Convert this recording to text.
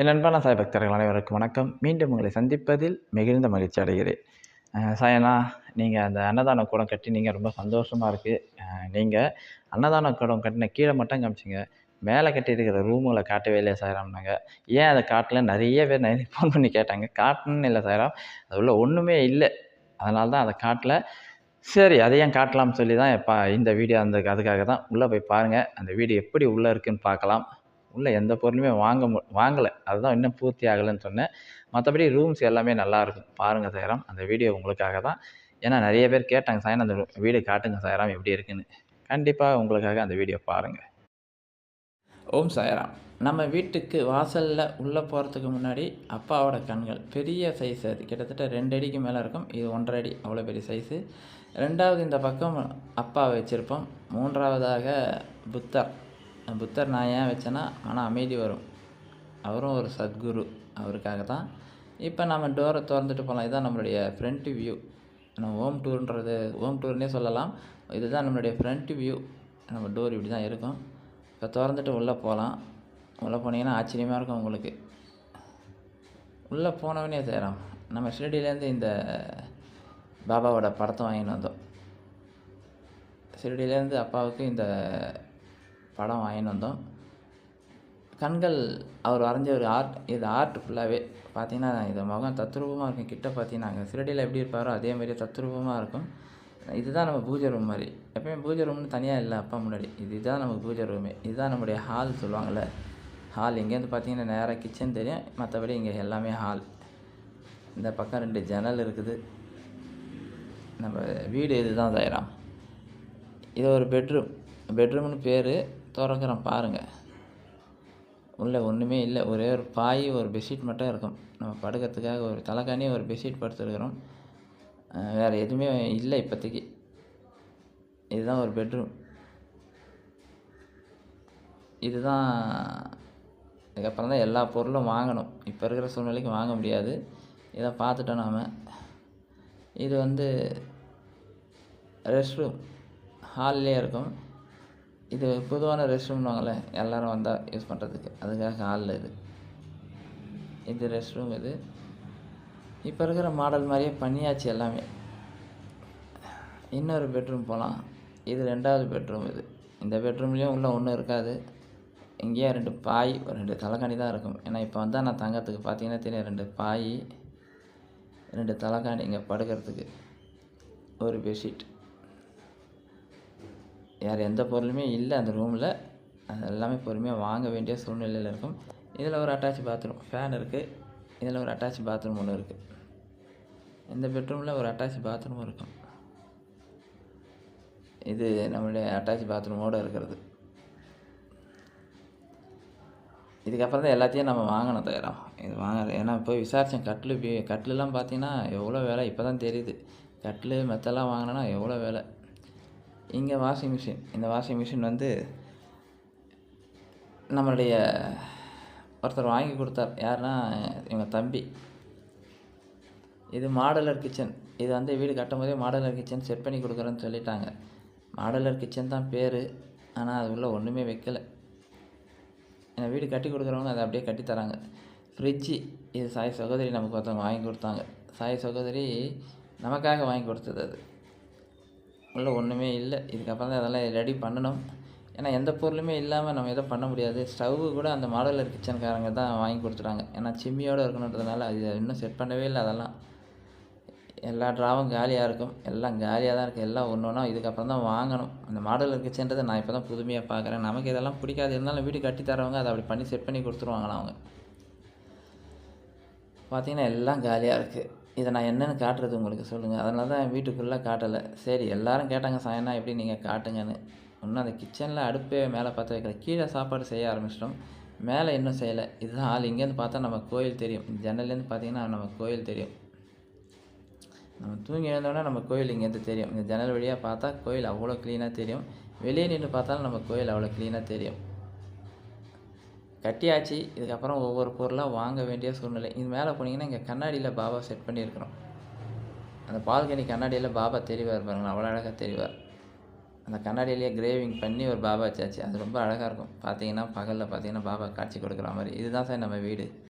என் அன்பான சாய் பக்தர்கள் அனைவருக்கும் வணக்கம். மீண்டும் உங்களை சந்திப்பதில் மிகுந்த மகிழ்ச்சி அடைகிறேன். சாயனா நீங்கள் அந்த அன்னதான கூடம் கட்டி நீங்கள் ரொம்ப சந்தோஷமாக இருக்குது நீங்கள் அன்னதான கூடம் கட்டின கீழே மட்டும் காமிச்சிங்க. மேலே கட்டியிருக்கிற ரூமுகளை காட்டவே இல்லையா சாயராம்னாங்க ஏன் அதை காட்டல? நிறைய பேர் நிறைய ஃபோன் பண்ணி கேட்டாங்க. காட்டணும்னு இல்லை சாயராம். அது உள்ள ஒன்றுமே இல்லை. அதனால தான் அதை காட்டல. சரி அதை ஏன் காட்டலாம்னு சொல்லி தான் இப்போ இந்த வீடியோ அந்த அதுக்காக தான் உள்ளே போய் பாருங்கள் அந்த வீடியோ எப்படி உள்ளே இருக்குன்னு பார்க்கலாம். உள்ளே எந்த பொருளுமே வாங்க மு வாங்கலை. அதுதான் இன்னும் பூர்த்தி ஆகலைன்னு சொன்னேன். மற்றபடி ரூம்ஸ் எல்லாமே நல்லாயிருக்கும் பாருங்கள் சாயராம் அந்த வீடியோ உங்களுக்காக தான். ஏன்னா நிறைய பேர் கேட்டாங்க சாயன் அந்த வீடு காட்டுங்க சாயராம் எப்படி இருக்குன்னு. கண்டிப்பாக உங்களுக்காக அந்த வீடியோ பாருங்கள் ஓம் சாயராம். நம்ம வீட்டுக்கு வாசலில் உள்ளே போகிறதுக்கு முன்னாடி அப்பாவோட கண்கள். பெரிய சைஸ் அது. கிட்டத்தட்ட ரெண்டு அடிக்கு மேலே இருக்கும். இது ஒன்றரை அடி. அவ்வளோ பெரிய சைஸு ரெண்டாவது இந்த பக்கம் அப்பா வச்சுருப்போம். மூன்றாவதாக புத்தர். புத்தர் நான் ஏன் வச்சேன்னா ஆனால் அமைதி வரும். அவரும் ஒரு சத்குரு அவருக்காக தான் இப்போ நம்ம டோரை திறந்துட்டு போகலாம் இதுதான் நம்மளுடைய ஃப்ரண்ட் வியூ நம்ம ஹோம் டூர்ன்றது ஹோம் டூர்னே சொல்லலாம். இதுதான் நம்மளுடைய ஃப்ரண்ட் வியூ நம்ம டோர் இப்படி தான் இருக்கும். இப்போ திறந்துட்டு உள்ளே போகலாம் உள்ளே போனீங்கன்னா ஆச்சரியமாக இருக்கும் உங்களுக்கு. உள்ளே போனவனே செய்கிறோம் நம்ம ஷிரடியிலேருந்து இந்த பாபாவோட படத்தை வாங்கிட்டு வந்தோம். ஷிரடியிலேருந்து அப்பாவுக்கு இந்த படம் வாங்கின்னு வந்தோம். கண்கள் அவர் வரைஞ்ச ஒரு ஆர்ட் இது ஆர்ட் ஃபுல்லாகவே பார்த்தீங்கன்னா இது முகம் தத்ரூபமாக இருக்கும். கிட்ட பார்த்தீங்கன்னா அங்கே சிறடியில் எப்படி இருப்பாரோ அதே மாதிரி தத்ரூபமாக இருக்கும். இதுதான் நம்ம பூஜை ரூம் மாதிரி. எப்பயுமே பூஜை ரூம்னு தனியாக இல்லை அப்பா முன்னாடி. இதுதான் நம்ம பூஜை ரூமே இதுதான் நம்முடைய ஹால் சொல்லுவாங்கள்ல ஹால் இங்கேருந்து பார்த்தீங்கன்னா நேராக கிச்சன் தெரியும். மற்றபடி இங்கே எல்லாமே ஹால் இந்த பக்கம் ரெண்டு ஜன்னல் இருக்குது. நம்ம வீடு இதுதான் தயாராம். இது ஒரு பெட்ரூம் பெட்ரூம்னு பேர் திறக்கிறோம் பாருங்கள் உள்ளே ஒன்றுமே இல்லை. ஒரே ஒரு பாய் ஒரு பெட்ஷீட் மட்டும் இருக்கும். நம்ம படுக்கிறதுக்காக ஒரு தலைக்காணி ஒரு பெட்ஷீட் படுத்துருக்குறோம். வேறு எதுவுமே இல்லை இப்போதைக்கு. இதுதான் ஒரு பெட்ரூம் இதுதான் இதுக்கப்புறம் தான் எல்லா பொருளும் வாங்கணும். இப்போ இருக்கிற சூழ்நிலைக்கு வாங்க முடியாது. இதை பார்த்துட்டோம் நாம். இது வந்து ரெஸ்ட் ரூம் ஹால்லேயே இருக்கும். இது பொதுவான ரெஸ்ட் வாங்கலை எல்லோரும் வந்தால் யூஸ் பண்ணுறதுக்கு அதுக்காக ஹாலில் இது. இது ரெஸ்ட் ரூம் இது. இப்போ இருக்கிற மாடல் மாதிரியே பண்ணியாச்சு எல்லாமே. இன்னொரு பெட்ரூம் போகலாம் இது ரெண்டாவது பெட்ரூம் இது. இந்த பெட்ரூம்லேயும் உள்ளே ஒன்றும் இருக்காது. இங்கேயே ரெண்டு பாய் ஒரு ரெண்டு தலைக்காணி தான் இருக்கும். ஏன்னா இப்போ வந்தால் நான் தங்கத்துக்கு பார்த்தீங்கன்னா தெரியும். ரெண்டு பாய் ரெண்டு தலைக்காணி இங்கே படுக்கிறதுக்கு. ஒரு பெட்ஷீட் வேறு எந்த பொருளுமே இல்லை அந்த ரூமில். அது எல்லாமே பொறுமையாக வாங்க வேண்டிய சூழ்நிலையில் இருக்கும். இதில் ஒரு அட்டாச் பாத்ரூம் ஃபேன் இருக்குது இதில் ஒரு அட்டாச் பாத்ரூம் ஒன்று இருக்குது இந்த பெட்ரூமில் ஒரு அட்டாச் பாத்ரூமும் இருக்கும். இது நம்மளுடைய அட்டாச் பாத்ரூமோடு இருக்கிறது. இதுக்கப்புறம் தான் எல்லாத்தையும் நம்ம வாங்கணும் தயாரம் இது வாங்க ஏன்னா போய் விசாரித்தேன் கட்டில் கட்டிலெலாம் பார்த்தீங்கன்னா எவ்வளோ வேலை இப்போ தான் தெரியுது. கட்டில் மெத்தெல்லாம் வாங்கினோன்னா எவ்வளோ வேலை. இங்கே வாஷிங் மிஷின் இந்த வாஷிங் மிஷின் வந்து நம்மளுடைய ஒருத்தர் வாங்கி கொடுத்தார். யாருன்னா இவங்க தம்பி. இது மாடலர் கிச்சன் இது வந்து வீடு கட்டும் போதே மாடலர் கிச்சன் செட் பண்ணி கொடுக்குறேன்னு சொல்லிட்டாங்க. மாடலர் கிச்சன் தான் பேர். ஆனால் அது உள்ளே ஒன்றுமே வைக்கலை. என்னை வீடு கட்டி கொடுக்குறவங்க அதை அப்படியே கட்டி தராங்க. ஃப்ரிட்ஜு இது சாய் சகோதரி நமக்கு ஒருத்தவங்க வாங்கி கொடுத்தாங்க. சாய் சகோதரி நமக்காக வாங்கி கொடுத்தது அது. உள்ளே ஒன்றுமே இல்லை. இதுக்கப்புறம் தான் அதெல்லாம் ரெடி பண்ணணும். ஏன்னா எந்த பொருளுமே இல்லாமல் நம்ம எதுவும் பண்ண முடியாது. ஸ்டவ்வு கூட அந்த மாடலர் கிச்சன்காரங்க தான் வாங்கி கொடுத்துட்டாங்க. ஏன்னா சிம்மியோடு இருக்கணுன்றதுனால அது இன்னும் செட் பண்ணவே இல்லை அதெல்லாம். எல்லா ட்ராவும் காலியாக இருக்கும். எல்லாம் காலியாக தான் இருக்குது எல்லாம் ஒன்று ஒன்றா இதுக்கப்புறம் தான் வாங்கணும். அந்த மாடலர் கிச்சன்றதை நான் இப்போ தான் புதுமையாக பார்க்குறேன். நமக்கு இதெல்லாம் பிடிக்காது. இருந்தாலும் வீடு கட்டி தரவங்க அதை அப்படி பண்ணி செட் பண்ணி கொடுத்துருவாங்களாம் அவங்க. பார்த்திங்கன்னா எல்லாம் காலியாக இருக்குது இதை நான் என்னென்னு காட்டுறது உங்களுக்கு சொல்லுங்கள் அதனால தான் வீட்டுக்குள்ளே காட்டலை. சரி எல்லோரும் கேட்டாங்க சாயனா எப்படி நீங்கள் காட்டுங்கன்னு? இன்னும் அந்த கிச்சனில் அடுப்பே மேலே பார்த்து வைக்கல. கீழே சாப்பாடு செய்ய ஆரம்பிச்சிட்டோம். மேலே இன்னும் செய்யலை. இதுதான் ஆள். இங்கேருந்து பார்த்தா நம்ம கோயில் தெரியும். ஜன்னல்லேருந்து பார்த்தீங்கன்னா நம்ம கோயில் தெரியும். நம்ம தூங்கி எழுந்தோடனே நம்ம கோயில் இங்கேருந்து தெரியும். இந்த ஜன்னல் வழியாக பார்த்தா கோயில் அவ்வளோ க்ளீனாக தெரியும். வெளியே நின்று பார்த்தாலும் நம்ம கோயில் அவ்வளோ க்ளீனாக தெரியும். கட்டியாச்சு. இதுக்கப்புறம் ஒவ்வொரு பொருளாக வாங்க வேண்டிய சூழ்நிலை. இது மேலே போனீங்கன்னா இங்கே கண்ணாடியில் பாபா செட் பண்ணியிருக்கிறோம். அந்த பால்கனி கண்ணாடியில் பாபா தெரிவார் பாருங்கள் அவ்வளோ அழகாக தெரிவார். அந்த கண்ணாடியிலேயே கிரேவிங் பண்ணி ஒரு பாபா வச்சாச்சு. அது ரொம்ப அழகாக இருக்கும். பார்த்தீங்கன்னா பகலில் பார்த்தீங்கன்னா பாபா காட்சி கொடுக்குற மாதிரி. இதுதான் சார் நம்ம வீடு.